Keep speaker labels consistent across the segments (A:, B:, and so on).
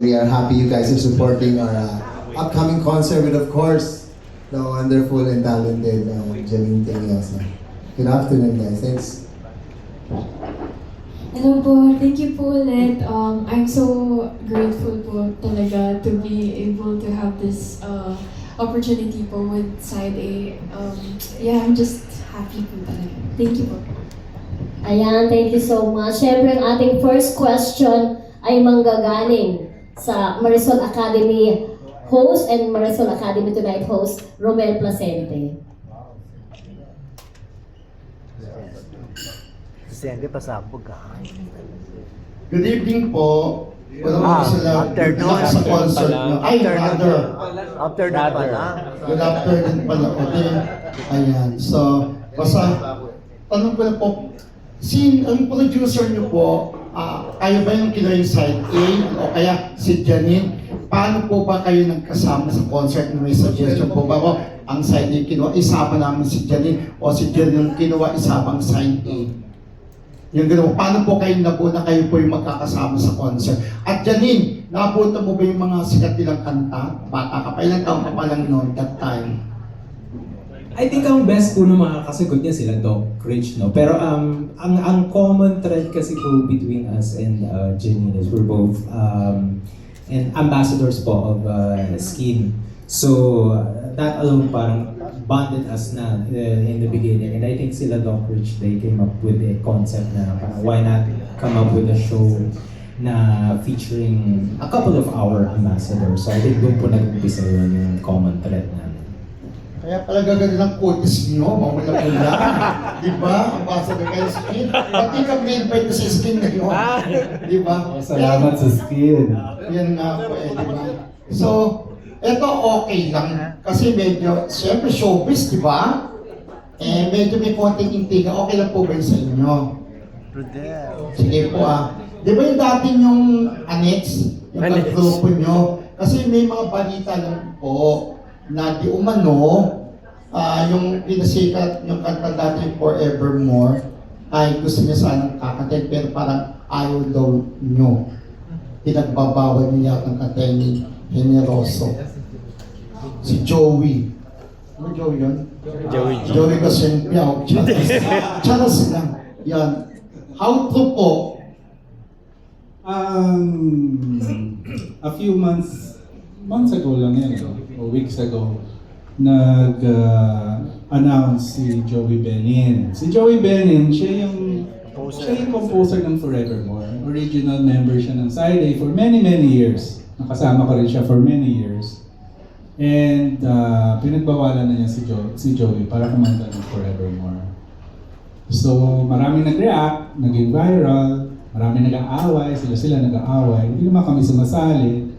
A: We are happy you guys are supporting our uh, upcoming concert with, of course, the wonderful and talented uh, Janine Teniosa. Good afternoon, guys. Thanks.
B: Hello po, thank you po ulit. Um, I'm so grateful po talaga to be able to have this uh, opportunity po with Side A. Um, yeah, I'm just happy po talaga. Thank you po.
C: Ayan, thank you so much. Siyempre, ang ating first question ay manggagaling sa Marisol Academy host and Marisol Academy Tonight host, Romel Placente.
D: Siyempre, pasabog ka.
E: Good evening po. Wala
D: Ah,
E: mo sila
D: afternoon.
E: good luck sa concert nyo. Ay, rather.
D: After na pala.
E: Good afternoon pala ulit. Ayan. So, basta, tanong ko lang po, si ang producer nyo po, ah, kayo ba yung kinuha yung side A o kaya si Janine? Paano po ba kayo nagkasama sa concert? May suggestion po ba ko ang side A kinuha, isama namin si Janine o si Janine kinuha, isama ang side A? Yung gano'n, paano po kayo nabuo na kayo po yung magkakasama sa concert? At Janine, nabuto mo ba yung mga sikat nilang kanta? Bata ka pa, ilang taon ka pa lang noon that time?
F: I think ang best po na makakasagot niya sila Doc Rich, no? Pero um, ang ang common thread kasi po between us and uh, Janine is we're both um, and ambassadors po of uh, Skin. So that alone parang bonded us na uh, in the beginning. And I think sila Doc Rich, they came up with a concept na parang why not come up with a show na featuring a couple of our ambassadors. So I think doon po nag-umpisa yun yung common thread namin.
E: Kaya pala gaganda ng kutis nyo, mamula-mula. Di ba? Ang basa ka kayo sa skin. Pati ka may-invite sa skin ngayon. Di ba?
F: Salamat sa skin.
E: Yan nga po eh, di ba? So, eto okay lang. Kasi medyo, siyempre showbiz, di ba? Eh, medyo may konting intiga. Okay lang po ba sa inyo? Sige po ah. Di ba yung dati yung annex, yung grupo nyo? Kasi may mga balita lang po na di umano, ah yung pinasikat yung kanta dati Forevermore, ay gusto niya sanang kakantin pero parang ayaw daw nyo. Pinagbabawal niya ang kanta ni Generoso. Si Joey. Ano Joey yun?
D: Joey G.
E: Joey Casimpiao. Charas. Charas lang. Yan. How to po?
G: Um, a few months, months ago lang yan, weeks ago, nag-announce si Joey Benin. Si Joey Benin, siya yung, siya yung composer ng Forevermore. Original member siya ng Side A for many, many years. Nakasama ko rin siya for many years. And uh, pinagbawalan na niya si, jo- si Joey para kumanta ng Forevermore. So, marami nag-react, naging viral, marami nag-aaway, sila-sila nag-aaway, hindi naman kami sumasali.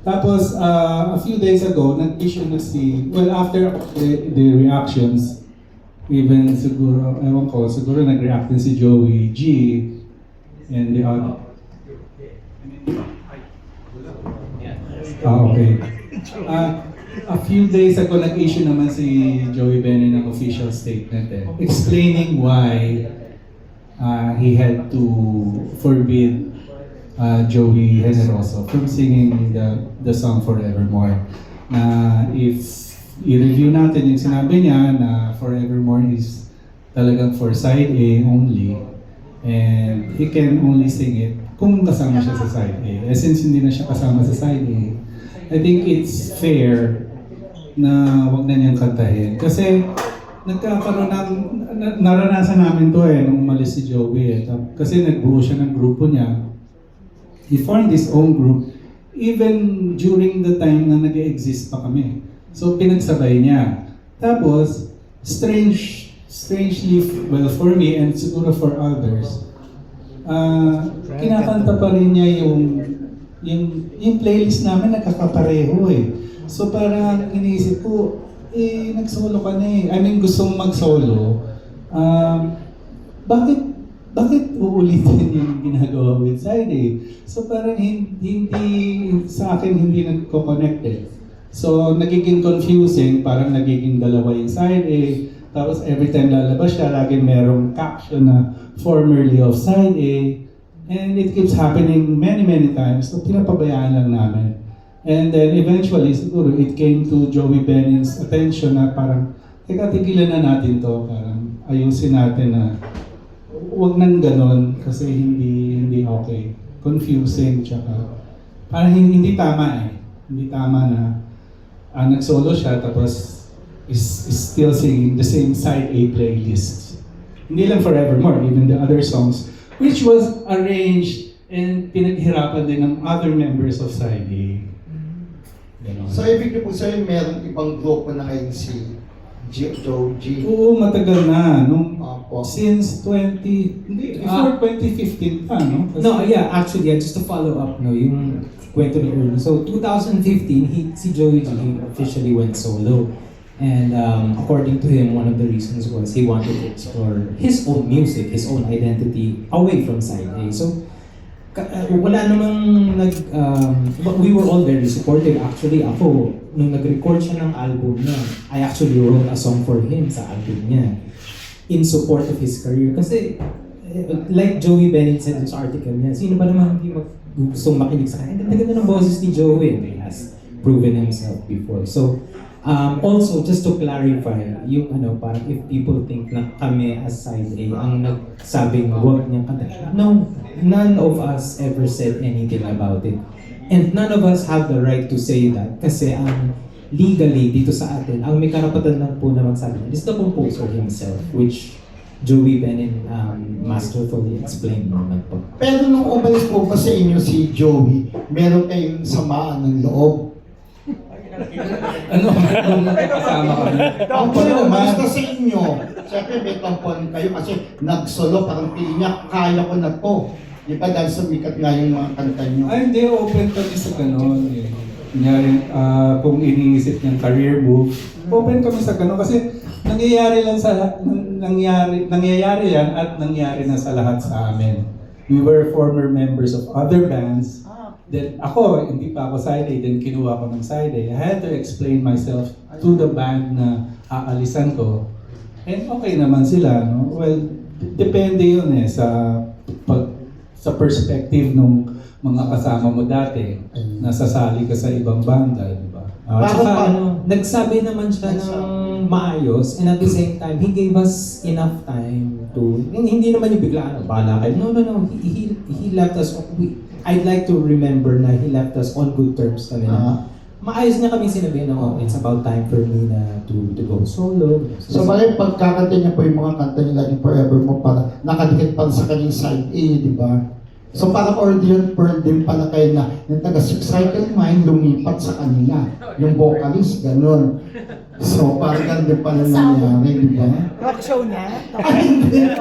G: Tapos, uh, a few days ago, nag-issue na si, well, after the, the reactions, even siguro, ewan ko, siguro nag-react din si Joey G and the other. Ah, okay. Ah, a few days ago, nag-issue naman si Joey Bennett ng official statement eh, explaining why uh, he had to forbid uh, Joey Generoso from singing the, the song Forevermore. Na if i-review natin yung sinabi niya na Forevermore is talagang for side A only and he can only sing it kung kasama siya sa side A. Eh, since hindi na siya kasama sa side A, I think it's fair na wag na niyang kantahin. Kasi nagkakaroon ng, na- naranasan namin to eh, nung umalis si Joey eh. Kasi nagbuo siya ng grupo niya. He formed his own group even during the time na nag exist pa kami. So pinagsabay niya. Tapos, strange, strangely, well for me and siguro for others, ah kinakanta pa rin niya yung yung, yung playlist namin nagkakapareho eh. So parang iniisip ko, eh, nag-solo ka na eh. I mean, gusto mong mag-solo. Um, bakit, bakit uulitin yung ginagawa with side eh? So parang hin- hindi, sa akin hindi nagko-connect eh. So nagiging confusing, parang nagiging dalawa yung side A. Tapos every time lalabas siya, lagi merong caption na formerly of side A. And it keeps happening many, many times. So, pinapabayaan lang namin. And then eventually, siguro, it came to Joey Benning's attention na parang, teka, tigilan na natin to. Parang ayusin natin na wag nang ganon kasi hindi hindi okay. Confusing, tsaka parang hindi, hindi tama eh. Hindi tama na ah, nag-solo siya tapos is, is still singing the same side A playlist. Hindi lang Forevermore, even the other songs, which was arranged and pinaghirapan din ng other members of side A. Ganon.
E: So, ibig niyo po sabihin, meron ibang grupo na ngayon si G- Joe G.
G: Oo, matagal na. Nung
E: Opo.
G: since 20, hindi, before 2015 pa, no? Kasi-
F: No, yeah, actually, yeah, just to follow up, no, yung kwento ni Ernie. So, 2015, he, si Joey G officially went solo. And um, according to him, one of the reasons was he wanted to explore his own music, his own identity away from side A. So, wala namang nag, um, we were all very supportive. Actually, ako, nung nag-record siya ng album niya, I actually wrote a song for him sa album niya in support of his career. Kasi, eh, like Joey Bennett said sa article niya, sino ba naman hindi mag gustong makinig sa kanya? Ang ganda ng boses ni Joey. He has proven himself before. So, um, also, just to clarify, yung ano, parang if people think na kami as side A ang nagsabing huwag niyang kanta. No, none of us ever said anything about it. And none of us have the right to say that kasi ang legally dito sa atin, ang may karapatan lang po na magsabi is the composer himself, which Joey Benin um, masterfully explained naman po.
E: Pero nung umalis po ba sa inyo si Joey, meron kayong samaan ng loob?
G: Ano, nung nakasama kami.
E: Ang umalis
G: naman.
E: na sa inyo, siyempre may tampon kayo kasi nag-solo, parang pili niya, kaya ko na to. Di ba dahil sumikat nga yung mga kanta niyo?
G: Ay, hindi, open kami sa ganun. Eh. Kunyari, ah, kung iniisip niyang career move, open kami sa ganun. Kasi nangyayari lang sa, nang- nangyari, nangyayari yan at nangyari na sa lahat sa amin. We were former members of other bands. Then ako, hindi pa ako side A, then kinuha ko ng side A. I had to explain myself to the band na aalisan ko. And okay naman sila, no? Well, depende yun eh sa pag sa perspective ng mga kasama mo dati. Nasasali ka sa ibang banda, di ba?
F: Uh,
E: Bakit
F: tsaka
E: pa-
F: ano, nagsabi naman siya ng maayos and at the same time, he gave us enough time to, hindi naman yung bigla, ano, bahala kayo. No, no, no. He, he, he left us, we, I'd like to remember na he left us on good terms kami
E: Ah.
F: na maayos niya kami sinabi na, oh, it's about time for me na to, to go solo.
E: So bali pagkakanta niya po yung mga kanta niya laging forever mo para nakadikit pa sa kanyang side A, di ba? So parang ordeal pearl din pala kayo na yung taga Six Cycle Mind lumipat sa kanila. Yung vocalist, ganun. So parang ganun din pala nangyari, di ba?
D: Rock show niya?
E: Ay, hindi.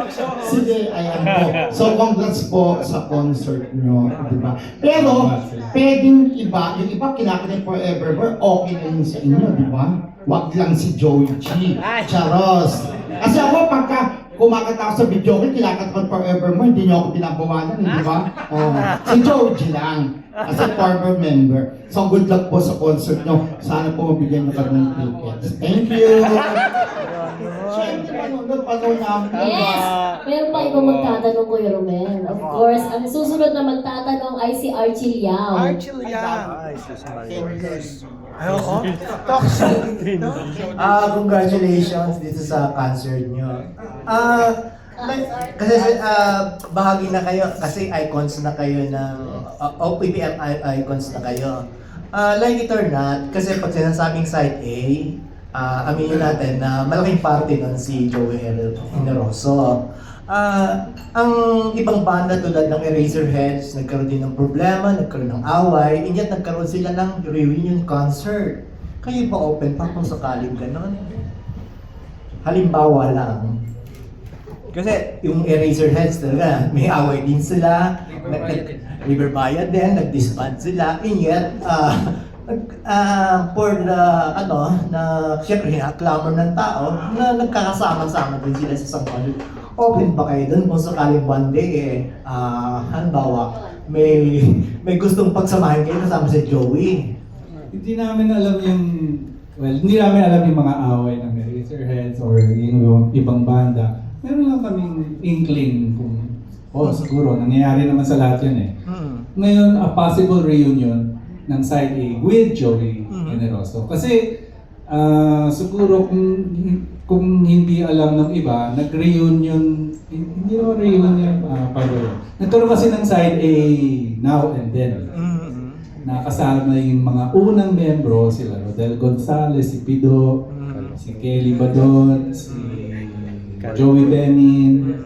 E: Sige, ayan po. So, congrats po sa concert nyo, di ba? Pero, pwedeng iba, yung iba kinakanta forever, but okay na yun sa inyo, di ba? Wag lang si Joey G. Charos. Kasi ako, pagka kumakanta ako sa video ko, kinakanta ko forever mo, hindi nyo ako binabawalan, di ba? Oh, si Joey G lang. As a former member. So, good luck po sa concert nyo. Sana po mabigyan nyo kami ng tickets. Thank you! Siyempre, panunod, panunod namin.
C: Yes! Meron pa ibang magtatanong, Kuya Romel. Of course, ang susunod na magtatanong ay si Archie Liao.
D: Archie Liang. Ay, sus Maria. Ay, oo. Talk show.
H: Ah, congratulations dito sa concert nyo. Ah, like, kasi ah, bahagi na kayo kasi icons na kayo ng uh, OPBM i- icons na kayo. Ah, like it or not, kasi pag sinasabing side A, ah, aminin natin na malaking parte nun si Joel Generoso. Ah, ang ibang banda tulad ng Eraserheads, nagkaroon din ng problema, nagkaroon ng away, and yet nagkaroon sila ng reunion concert. Kayo ba open pa kung sakaling ganon? Halimbawa lang. Kasi yung Eraserheads talaga, may away din sila. River Bayad din, nag-disband sila. And yet, nag- ah, for the, ano, na, syempre, clamor ng tao, na nagkakasama-sama din sila sa isang. Open ba kayo dun kung sakaling one day, eh, ah, halimbawa, may, may gustong pagsamahin kayo kasama si Joey.
G: Hindi namin alam yung, well, hindi namin alam yung mga away ng Eraserheads or yung ibang banda. Meron lang kaming inkling kung Oh, siguro. Nangyayari naman sa lahat yun eh.
H: Mm.
G: Ngayon, a possible reunion ng side A with Joey
H: Mhm.
G: Generoso. Kasi ah, siguro kung kung hindi alam ng iba, nag-reunion, hindi naman reunion, uh, Nagkaroon kasi ng side A now and then.
H: Mm.
G: Nakasama yung mga unang membro, sila Rodel Gonzalez, si Pido,
H: Mm.
G: si Kelly Badon, si Joey Benin,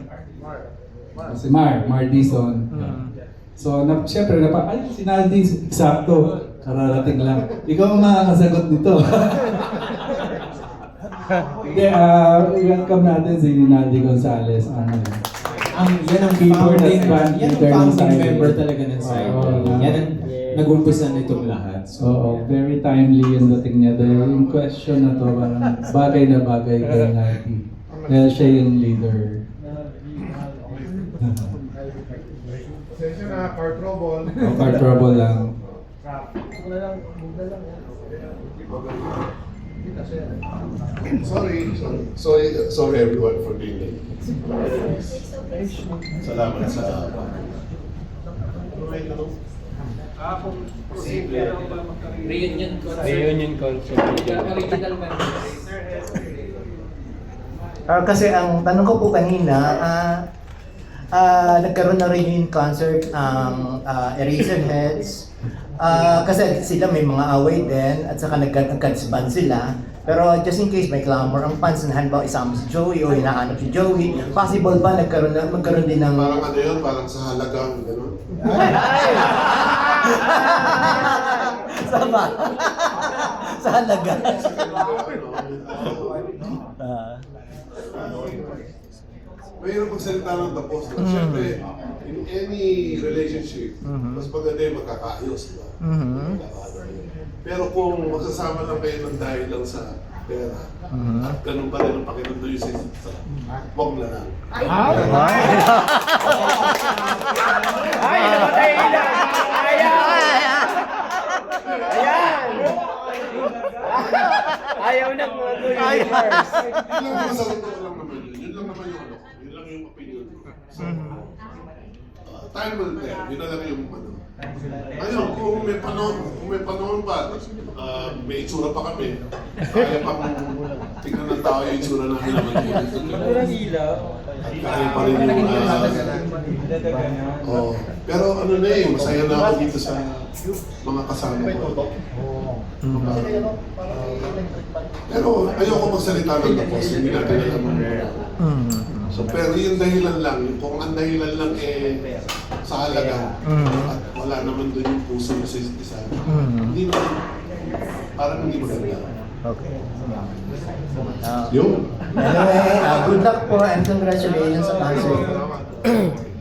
G: si Mar, Mar Dizon.
H: Mm.
G: So, na, syempre, napa, ay, si Naldi, eksakto, kararating lang. Ikaw ang makakasagot nito. Hindi, ah, welcome natin si Naldi Gonzalez. Ang,
F: Ang, yan ang
G: Keyboard
F: founding,
G: and band
F: yan ang founding member talaga ng side.
G: Oo,
F: A. yan ang nag-umpisa nitong lahat. So,
G: Oo, very timely yung dating niya. Dahil yung question na to, bagay na bagay kay Naldi. Dahil siya yung leader.
I: Session na, car trouble.
G: O, car trouble lang.
I: Sorry, sorry. Sorry, sorry everyone for being late. Salamat sa...
F: reunion concert.
D: Reunion concert.
F: Original members.
H: Ah, kasi ang tanong ko po kanina, ah ah, nagkaroon na reunion concert ang ah, Eraserheads. Ah, kasi sila may mga away din at saka nagka-band sila. Pero just in case may clamor ang fans na halimbawa isama si Joey o hinahanap si Joey, possible ba nagkaroon na, magkaroon din ng...
I: Parang ano yun, parang sa halagang, gano'n.
H: Sama. Sa halaga.
I: Mahirap magsalita ng tapos.
H: Mm.
I: Siyempre, in any relationship,
H: Mhm.
I: mas maganda yung magkakaayos, di ba?
H: Mhm.
I: Pero kung magsasama lang kayo ng dahil lang sa pera,
H: Mhm.
I: at ganun pa rin ang pakiramdam yung sa isa, wag na lang.
D: Ayaw na mga universe.
I: Yun lang yung sagot ko lang naman yun. Yun lang naman yung ano. ko. Yun lang yung So, uh, time will tell. Yun na lang yung ano. Ayun, kung may panahon, kung may panahon pa, uh, may itsura pa kami, kaya pa kung tingnan ng tao yung itsura namin naman
D: Walang ilaw.
I: At kaya pa rin yung, uh, oh. Pero ano na eh, masaya na ako dito sa mga kasama ko. Pero ayoko magsalita ng tapos, hindi natin alam ang
H: Mhm.
I: So, pero yung dahilan lang, yung kung ang dahilan lang eh sa halaga
H: Mhm.
I: at wala naman doon yung puso sa isa't isa,
H: Mhm.
I: hindi naman, parang hindi maganda.
H: Okay. Ah,
I: Yun.
H: Anyway, uh, good luck po and congratulations sa concert.